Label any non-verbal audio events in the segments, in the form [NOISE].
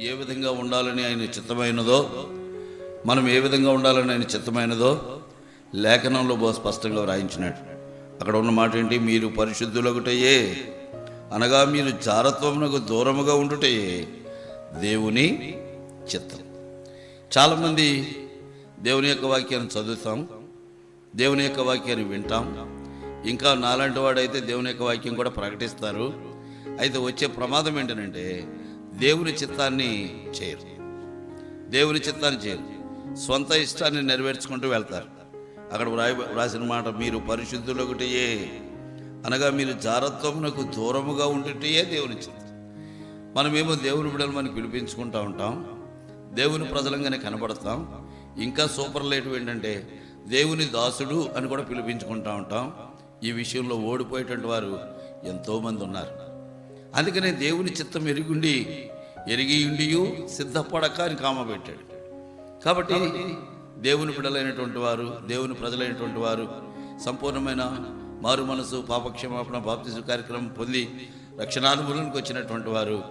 ఏ విధంగా ఉండాలని ఆయన చిత్తమైనదో మనం ఏ విధంగా ఉండాలని ఆయన చిత్తమైనదో లేఖనంలో బహు స్పష్టంగా వ్రాయించినాడు. అక్కడ ఉన్న మాట ఏంటి? మీరు పరిశుద్ధులొకటయే అనగా మీరు జారత్వమునకు దూరముగా ఉండుటయే దేవుని చిత్తం. చాలామంది దేవుని యొక్క వాక్యాన్ని చదువుతాం దేవుని యొక్క వాక్యాన్ని వింటాం. ఇంకా నాలాంటి వాడైతే దేవుని యొక్క వాక్యం కూడా ప్రకటిస్తారు. అయితే వచ్చే ప్రమాదం ఏంటంటే దేవుని చిత్తాన్ని చేయరు. దేవుని చిత్తాన్ని చేయరు. సొంత ఇష్టాన్ని నెరవేర్చుకుంటూ వెళ్తారు. అక్కడ వ్రాయ వ్రాసిన మాట మీరు పరిశుద్ధులు ఒకటియే అనగా మీరు జారత్వమునకు దూరముగా ఉండుటయే దేవుని చిత్తం. మనమేమో దేవుని బిడ్డలు మనకి పిలిపించుకుంటూ ఉంటాం. దేవుని ప్రజలంగానే కనబడతాం. ఇంకా సూపర్ లైట్ ఏంటంటే దేవుని దాసుడు అని కూడా పిలిపించుకుంటూ ఉంటాం. ఈ విషయంలో ఓడిపోయేటువంటి వారు ఎంతోమంది ఉన్నారు. అందుకనే దేవుని చిత్తం ఎరుగుండి ఎరిగి ఉండియు సిద్ధపడక అని కామ పెట్టాడు. కాబట్టి దేవుని బిడ్డలైనటువంటి వారు దేవుని ప్రజలైనటువంటి వారు సంపూర్ణమైన మారు మనసు పాపక్షమాపణ బాప్తిసు కార్యక్రమం పొంది రక్షణానుభూలానికి వచ్చినటువంటి వారు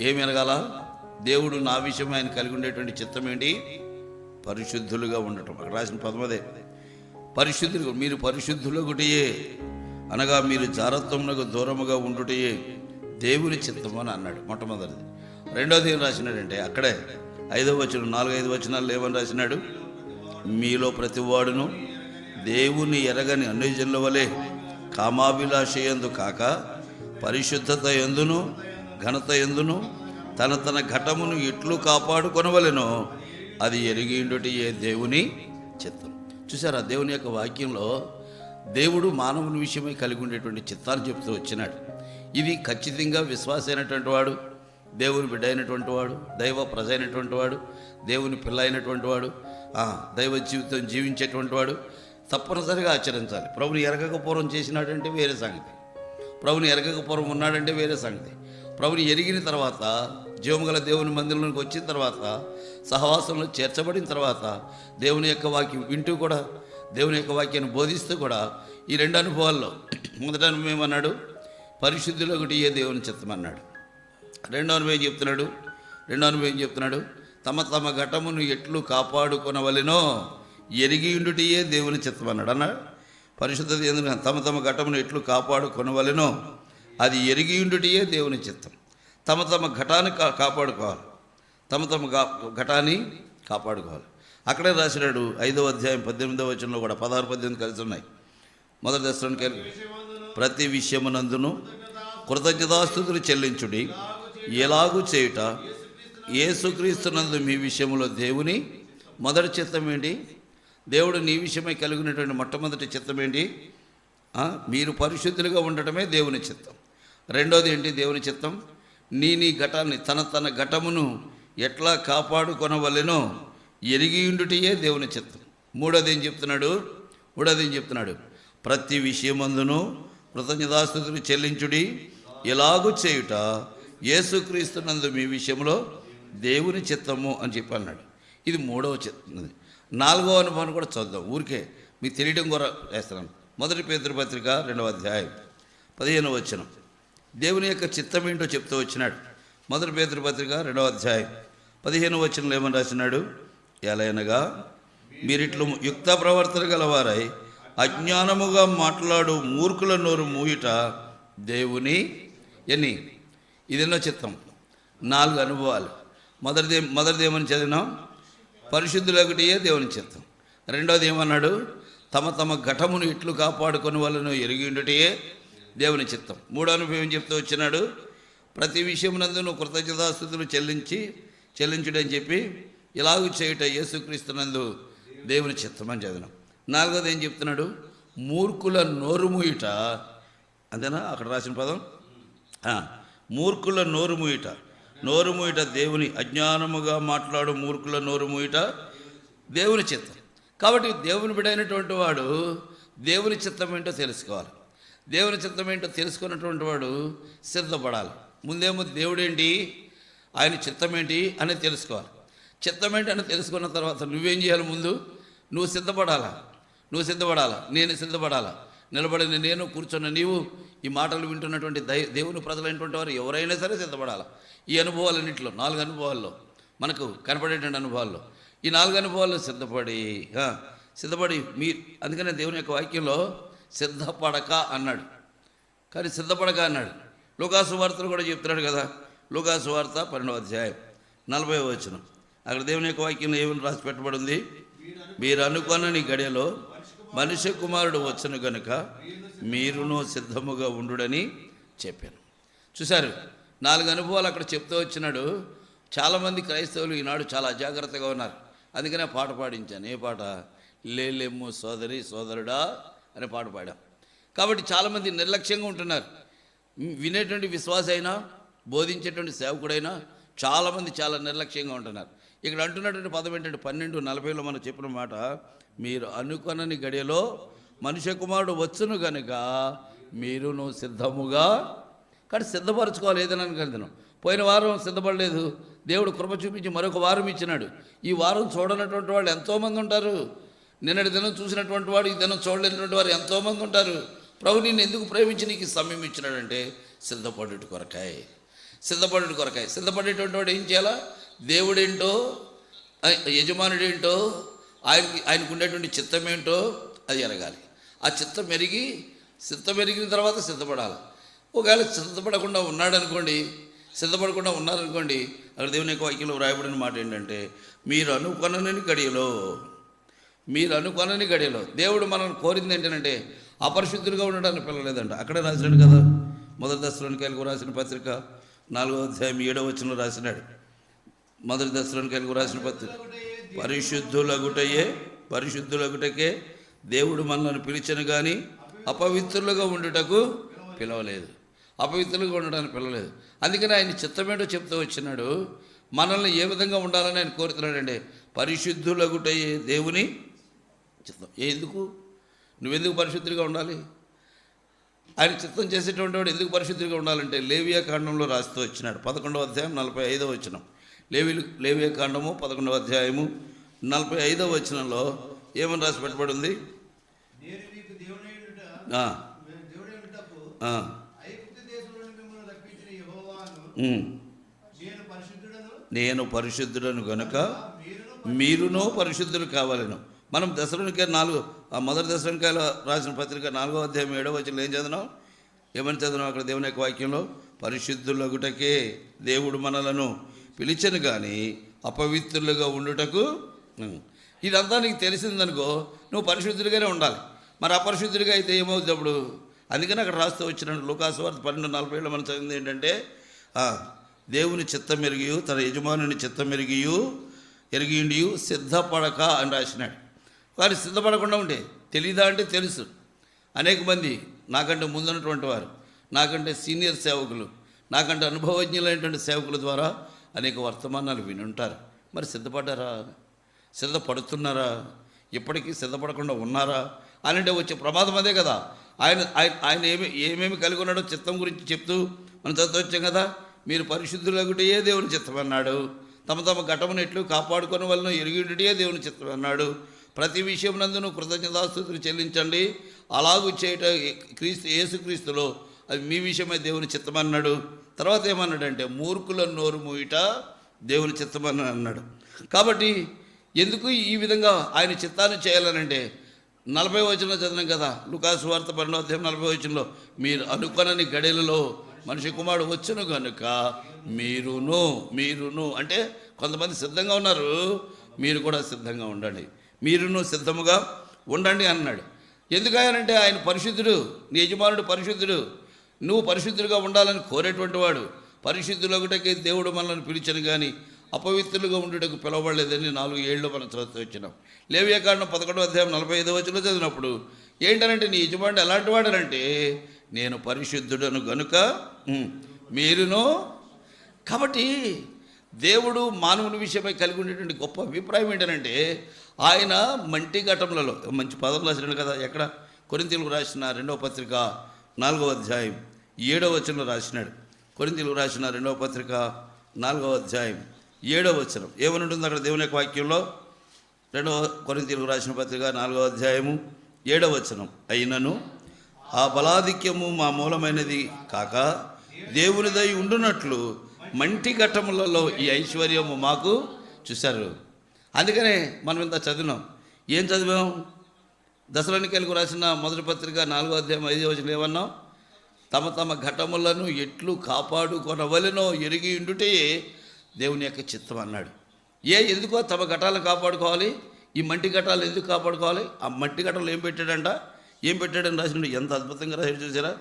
ఏమి ఎనగాల దేవుడు నా విషయం ఆయన కలిగి ఉండేటువంటి చిత్తం ఏంటి? పరిశుద్ధులుగా ఉండటం. అక్కడ రాసిన పదమదే పరిశుద్ధులు మీరు పరిశుద్ధులు ఒకటియే అనగా మీరు జారత్వమునకు దూరముగా ఉండుటయే. దేవుని చిత్తం అని అన్నాడు మొట్టమొదటిది. రెండోది ఏం రాసినాడంటే అక్కడే ఐదవ వచనం నాలుగైదు వచనాలు ఏమని రాసినాడు? మీలో ప్రతివాడును దేవుని ఎరగని అన్ని జనుల వలె కామాభిలాష ఎందు కాక పరిశుద్ధత ఎందును ఘనత ఎందును తన తన ఘటమును ఇట్లు కాపాడుకొనవలెనో. అది ఎరిగిండుటి ఏ దేవుని చిత్తం. చూసారా దేవుని యొక్క వాక్యంలో దేవుడు మానవుని విషయమై కలిగి ఉండేటువంటి చిత్తాన్ని చెప్తూ వచ్చినాడు. ఇది ఖచ్చితంగా విశ్వాసైనటువంటి వాడు దేవుని బిడ్డ అయినటువంటి వాడు దైవ ప్రజ అయినటువంటి వాడు దేవుని పిల్ల అయినటువంటి వాడు దైవ జీవితం జీవించేటువంటి వాడు. తప్పనిసరిగా ఆచరించాలి. ప్రభుని ఎరగకపోవడం చేసినాడంటే వేరే సంగతి. ప్రభుని ఎరగకపోవడం ఉన్నాడంటే వేరే సంగతి. ప్రభుని ఎరిగిన తర్వాత జీవముగల దేవుని మందిరంలోకి వచ్చిన తర్వాత సహవాసంలో చేర్చబడిన తర్వాత దేవుని యొక్క వాక్యం వింటూ కూడా దేవుని యొక్క వాక్యాన్ని బోధిస్తూ కూడా ఈ రెండు అనుభవాల్లో [CLEARS THROAT] మొదట అనుభవం ఏమన్నాడు? పరిశుద్ధులు ఒకటి ఏ దేవుని చిత్తమన్నాడు? రెండో అనుభవం చెప్తున్నాడు. రెండో అనుభవం ఏం చెప్తున్నాడు. తమ తమ ఘటమును ఎట్లు కాపాడుకొనవలెనో ఎరిగి ఉండుటియే దేవుని చిత్తమన్నాడు. అన్నాడు. అన్నాడు పరిశుద్ధత ఎందుకు? తమ తమ ఘటమును ఎట్లు కాపాడుకొనవలెనో అది ఎరిగి ఉండుటియే దేవుని చిత్తం. తమ తమ ఘటాన్ని కా కాపాడుకోవాలి. తమ తమ ఘటాన్ని కాపాడుకోవాలి. అక్కడే రాసినాడు ఐదవ అధ్యాయం పద్దెనిమిదవ వచనంలో కూడా పదహారు పద్దెనిమిది కలిసి ఉన్నాయి. మొదటి దర్శనానికి ప్రతి విషయమునందును కృతజ్ఞతాస్థుతులు చెల్లించుడి. ఎలాగూ చేయుట? ఏసుక్రీస్తునందు మీ విషయంలో దేవుని మొదటి చిత్తం ఏంటి? దేవుడు నీ విషయమై కలిగినటువంటి మొట్టమొదటి చిత్తం ఏంటి? మీరు పరిశుద్ధులుగా ఉండటమే దేవుని చిత్తం. రెండోది ఏంటి దేవుని చిత్తం? నీ నీ ఘటాన్ని తన తన ఘటమును ఎట్లా కాపాడుకొనవలెనో ఎరిగియుండుటయే దేవుని చిత్తం. మూడోది ఏం చెప్తున్నాడు? మూడోది ఏం చెప్తున్నాడు? ప్రతి విషయమందును కృతజ్ఞతాస్థుతులు చెల్లించుడి. ఎలాగూ చేయుట యేసుక్రీస్తునందు మీ విషయంలో దేవుని చిత్తము అని చెప్పి అన్నాడు ఇది మూడవ చిత్తం నాలుగవ అనుభవాన్ని కూడా చదువుదాం ఊరికే మీకు తెలియడం కూడా వేస్తున్నాను మొదటి పేతృపత్రిక రెండవ అధ్యాయం పదిహేనవ వచనం. దేవుని యొక్క చిత్తం ఏంటో చెప్తూ వచ్చినాడు. మొదటి పేతృపత్రిక రెండవ అధ్యాయం పదిహేనవ వచనంలో ఏమని రాసినాడు? ఎలయనగా మీరిట్లు యుక్త ప్రవర్తన గలవారై అజ్ఞానముగా మాట్లాడు మూర్ఖుల నోరు మూయుట దేవుని ఎన్ని? ఇదెన్నో చిత్తం. నాలుగు అనుభవాలు. మొదటిది మొదటిది ఏమని చదివినాం. పరిశుద్ధులు ఒకటియే దేవుని చిత్తం. రెండోది ఏమన్నాడు? తమ తమ ఘటమును ఇట్లు కాపాడుకొని వాళ్ళను ఎరిగి ఉండటయే దేవుని చిత్తం. మూడో అనుభవం ఏం చెప్తూ వచ్చినాడు? ప్రతి విషయమునందును కృతజ్ఞతాస్థుతులు చెల్లించి చెల్లించుడని చెప్పి ఇలాగ చేయుట యేసుక్రీస్తునందు దేవుని చిత్తం అని చదివినాం. నాలుగోది ఏం చెప్తున్నాడు? మూర్ఖుల నోరు అంతేనా? అక్కడ రాసిన పదం? మూర్ఖుల నోరు నోరుముయిట నోరు దేవుని అజ్ఞానముగా మాట్లాడు మూర్ఖుల నోరు దేవుని చిత్తం. కాబట్టి దేవుని బిడైనటువంటి వాడు దేవుని చిత్తం ఏంటో తెలుసుకోవాలి. దేవుని చిత్తం ఏంటో తెలుసుకున్నటువంటి వాడు సిద్ధపడాలి. ముందేమో దేవుడేంటి? ఆయన చిత్తం ఏంటి అనేది తెలుసుకోవాలి. చిత్తం ఏంటి అని తెలుసుకున్న తర్వాత నువ్వేం చేయాలి ముందు? నువ్వు సిద్ధపడాలా? నువ్వు సిద్ధపడాలా? నేను సిద్ధపడాలా? నిలబడిన నేను కూర్చున్న నీవు ఈ మాటలు వింటున్నటువంటి దై దేవుని ప్రజలైనటువంటి వారు ఎవరైనా సరే సిద్ధపడాలి? ఈ అనుభవాలన్నింటిలో నాలుగు అనుభవాల్లో మనకు కనపడేటువంటి అనుభవాల్లో ఈ నాలుగు అనుభవాల్లో సిద్ధపడి సిద్ధపడి మీ అందుకనే దేవుని యొక్క వాక్యంలో సిద్ధపడక అన్నాడు. కానీ సిద్ధపడక అన్నాడు. లోకాసు వార్తలు కూడా చెప్తున్నాడు కదా. లోకాసు వార్త పన్నెండవ అధ్యాయం నలభై వచ్చిన అక్కడ దేవుని యొక్క వాక్యంలో ఏమని రాసి పెట్టబడింది? మీరు అనుకొనని గడియలో మనిషి కుమారుడు వచ్చను గనుక మీరును సిద్ధముగా ఉండుడని చెప్పాను. చూశారు నాలుగు అనుభవాలు అక్కడ చెప్తూ వచ్చినాడు. చాలామంది క్రైస్తవులు ఈనాడు చాలా అజాగ్రత్తగా ఉన్నారు. అందుకనే పాట పాడించాను. ఏ పాట? లేలేము సోదరి సోదరుడా అనే పాట పాడాం. కాబట్టి చాలామంది నిర్లక్ష్యంగా ఉంటున్నారు. వినేటువంటి విశ్వాస అయినా బోధించేటువంటి సేవకుడైనా చాలామంది చాలా నిర్లక్ష్యంగా ఉంటున్నారు. ఇక్కడ అంటున్నటువంటి పదం ఏంటంటే పన్నెండు నలభైలో మనం చెప్పిన మాట మీరు అనుకొనని గడియలో మనుష్య కుమారుడు వచ్చును గనుక మీరును సిద్ధముగా కానీ సిద్ధపరచుకోవాలి ఏదైనా అనుకుంటున్నాం పోయిన వారం సిద్ధపడలేదు. దేవుడు కృప చూపించి మరొక వారం ఇచ్చినాడు. ఈ వారం చూడనటువంటి వాళ్ళు ఎంతోమంది ఉంటారు. నిన్నటి దినం చూసినటువంటి వాడు ఈ దినం చూడలేనటువంటి వారు ఎంతోమంది ఉంటారు. ప్రభు నిన్ను ఎందుకు ప్రేమించి నీకు సమయం ఇచ్చినాడంటే సిద్ధపడేటి కొరకాయ సిద్ధపడే కొరకాయ సిద్ధపడేటువంటి వాడు ఏం చేయాలా? దేవుడేంటో యజమానుడు యజమానుడేంటో ఆయనకి ఆయనకు ఉండేటువంటి చిత్తం ఏంటో అది ఎరగాలి. ఆ చిత్తం ఎరిగి చిత్తం ఎరిగిన తర్వాత సిద్ధపడాలి. ఒకవేళ సిద్ధపడకుండా ఉన్నాడనుకోండి సిద్ధపడకుండా ఉన్నారనుకోండి అక్కడ దేవుని యొక్క వాక్యంలో వ్రాయబడిన మాట ఏంటంటే మీరు అనుకొనని గడియలో మీరు అనుకొనని గడియలో. దేవుడు మనల్ని కోరింది ఏంటంటే అపరిశుద్ధులుగా ఉండడానికి పిల్లలేదంట అక్కడే రాసినాడు కదా మొదటి దశలోనికి రాసిన పత్రిక. నాలుగో అధ్యాయం ఏడవ వచ్చిన రాసినాడు. మొదటి దశలోనికి రాసిన పత్రిక పరిశుద్ధులగుటయే పరిశుద్ధులగుటకే దేవుడు మనల్ని పిలిచను కానీ అపవిత్రులుగా ఉండుటకు పిలవలేదు. అపవిత్రులుగా ఉండడానికి పిలవలేదు. అందుకని ఆయన చిత్తమేటో చెప్తూ వచ్చినాడు. మనల్ని ఏ విధంగా ఉండాలని ఆయన కోరుతున్నాడండి పరిశుద్ధులగుటయే దేవుని చిత్తం. ఎందుకు? నువ్వెందుకు పరిశుద్ధులుగా ఉండాలి? ఆయన చిత్తం చేసేటువంటి వాడు ఎందుకు పరిశుద్ధిగా ఉండాలంటే లేవియా కాండంలో రాస్తూ వచ్చినాడు. పదకొండవ అధ్యాయం నలభై ఐదవ వచనం. లేవి లేవియా కాండము పదకొండవ అధ్యాయము నలభై ఐదవ వచనంలో ఏమని రాసి పెట్టబడి ఉంది నేను పరిశుద్ధుడను. గనుక మీరును మీరునో పరిశుద్ధులు కావాలను. మనం దశలోనికే నాలుగు ఆ మొదటి దశలోనికాయలో రాసిన పత్రిక నాలుగో అధ్యాయం ఏడవ వచ్చిన ఏం చదివినాం? ఏమని చదివినాం అక్కడ దేవుని యొక్క వాక్యంలో? పరిశుద్ధులగుటకే దేవుడు మనలను పిలిచను కానీ అపవిత్రులుగా ఉండుటకు ఇదంతా నీకు తెలిసిందనుకో నువ్వు పరిశుద్ధుడిగానే ఉండాలి. మరి అపరిశుద్ధుడిగా అయితే ఏమవుతుంది అప్పుడు? అందుకని అక్కడ రాస్తూ వచ్చిన లోకాసువార్త పన్నెండు నలభై ఏళ్ళు మనం చదివింది ఏంటంటే దేవుని చిత్తం మెరిగియు తన యజమానుని చిత్తం మెరిగియు ఎరిగిండియు సిద్ధపడక అని రాసినాడు. వారు సిద్ధపడకుండా ఉండే. తెలీదా అంటే తెలుసు. అనేక మంది నాకంటే ముందున్నటువంటి వారు నాకంటే సీనియర్ సేవకులు నాకంటే అనుభవజ్ఞులైనటువంటి సేవకుల ద్వారా అనేక వర్తమానాలు వినుంటారు. మరి సిద్ధపడ్డారా? సిద్ధపడుతున్నారా? ఇప్పటికీ సిద్ధపడకుండా ఉన్నారా? అంటే వచ్చే ప్రమాదం అదే కదా. ఆయన ఆయన ఆయన ఏమి ఏమేమి కలిగి ఉన్నాడో చిత్తం గురించి చెప్తూ మనం చదువు కదా. మీరు పరిశుద్ధులగుటయే దేవుని చిత్తం అన్నాడు. తమ తమ ఘటమునెట్లు ఎట్లు కాపాడుకొని వలన ఎరిగిటే దేవుని చిత్తం అన్నాడు. ప్రతి విషయం నందును కృతజ్ఞతాస్థుతులు చెల్లించండి. అలాగూ చేయట క్రీస్తు యేసుక్రీస్తులో అది మీ విషయమే దేవుని చిత్తమన్నాడు. తర్వాత ఏమన్నాడంటే మూర్ఖుల నోరు మూయిట దేవుని చిత్తమని అన్నాడు. కాబట్టి ఎందుకు ఈ విధంగా ఆయన చిత్తాన్ని చేయాలనంటే నలభై వచనంలో చదివాం కదా లుకాసు వార్త పన్నెండో అధ్యాయం నలభై వచనంలో మీరు అనుకొనని గడిలలో మనిషి కుమారుడు వచ్చును కనుక మీరును మీరును. అంటే కొంతమంది సిద్ధంగా ఉన్నారు మీరు కూడా సిద్ధంగా ఉండండి. మీరును సిద్ధముగా ఉండండి అన్నాడు. ఎందుకయ్యానంటే ఆయన పరిశుద్ధుడు నీ యజమానుడు పరిశుద్ధుడు. నువ్వు పరిశుద్ధులుగా ఉండాలని కోరేటువంటి వాడు. పరిశుద్ధులు దేవుడు మనల్ని పిలిచను కానీ అపవిత్రులుగా ఉండేటకు పిలవబడలేదని నాలుగు ఏళ్ళు మనం చదువుతూ వచ్చినాం. లేవ్యకాండం పదకొండవ అధ్యాయం నలభై ఐదు వచ్చిన చదివినప్పుడు ఏంటనంటే నీ యజమానుడు ఎలాంటి వాడనంటే నేను పరిశుద్ధుడను గనుక మీరును కాబట్టి దేవుడు మానవుని విషయమై కలిగి ఉండేటువంటి గొప్ప అభిప్రాయం ఏంటంటే ఆయన మంటి ఘటములలో మంచి పదం రాసినాడు కదా ఎక్కడ? కొరింతీలకు రాసిన రెండవ పత్రిక నాలుగవ అధ్యాయం ఏడవ వచనం రాసినాడు. కొరింతీలకు రాసిన రెండవ పత్రిక నాలుగవ అధ్యాయం ఏడవ వచనం. ఏమని ఉంటుంది అక్కడ దేవుని యొక్క వాక్యంలో? రెండవ కొరింతీలకు రాసిన పత్రిక నాలుగవ అధ్యాయము ఏడవ వచనం. అయినను ఆ బలాధిక్యము మా మూలమైనది కాక దేవునిదై ఉండునట్లు మంటి ఘట్టములలో ఈ ఐశ్వర్యము మాకు చూశారు. అందుకనే మనం ఇంత చదివినాం. ఏం చదివాం? దశలోనికెళ్ళకు రాసిన మొదటి పత్రిక నాలుగో అధ్యాయం ఐదో వచ్చిన ఏమన్నాం? తమ తమ ఘటములను ఎట్లు కాపాడుకొనవలెనో ఎరిగి ఉండుటే దేవుని యొక్క చిత్తం అన్నాడు. ఏ ఎందుకో తమ ఘటాలను కాపాడుకోవాలి? ఈ మట్టి ఘటాలు ఎందుకు కాపాడుకోవాలి? ఆ మట్టి ఘటంలో ఏం పెట్టాడంట? ఏం పెట్టాడని రాసినాడు? ఎంత అద్భుతంగా రాశాడు చూసారా?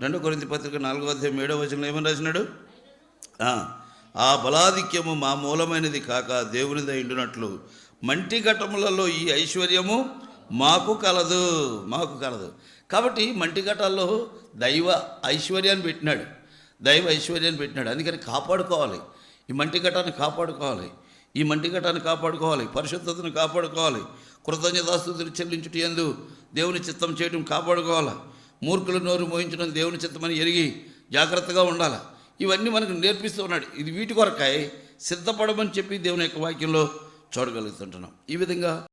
రెండో కొరింత పత్రిక నాలుగో అధ్యాయం ఏడో వచనంలో ఏమని రాసినాడు? ఆ బలాధిక్యము మా మూలమైనది కాక దేవునిదై ఉండునట్లు మంటి ఘటములలో ఈ ఐశ్వర్యము మాకు కలదు మాకు కలదు. కాబట్టి మంటి ఘటాల్లో దైవ ఐశ్వర్యాన్ని పెట్టినాడు. దైవ ఐశ్వర్యాన్ని పెట్టినాడు. అందుకని కాపాడుకోవాలి. ఈ మంటి ఘటాన్ని కాపాడుకోవాలి. ఈ మంటి ఘటాన్ని కాపాడుకోవాలి. పరిశుద్ధతను కాపాడుకోవాలి. కృతజ్ఞతాస్తుతులు చెల్లించుట ఎందు దేవుని చిత్తం చేయడం కాపాడుకోవాలి. మూర్ఖుల నోరు మోహించడం దేవుని చిత్తమని ఎరిగి జాగ్రత్తగా ఉండాలి. ఇవన్నీ మనకు నేర్పిస్తూ ఉన్నాడు. ఇది వీటి కొరకాయ సిద్ధపడమని చెప్పి దేవుని యొక్క వాక్యంలో చూడగలుగుతుంటున్నాం. ఈ విధంగా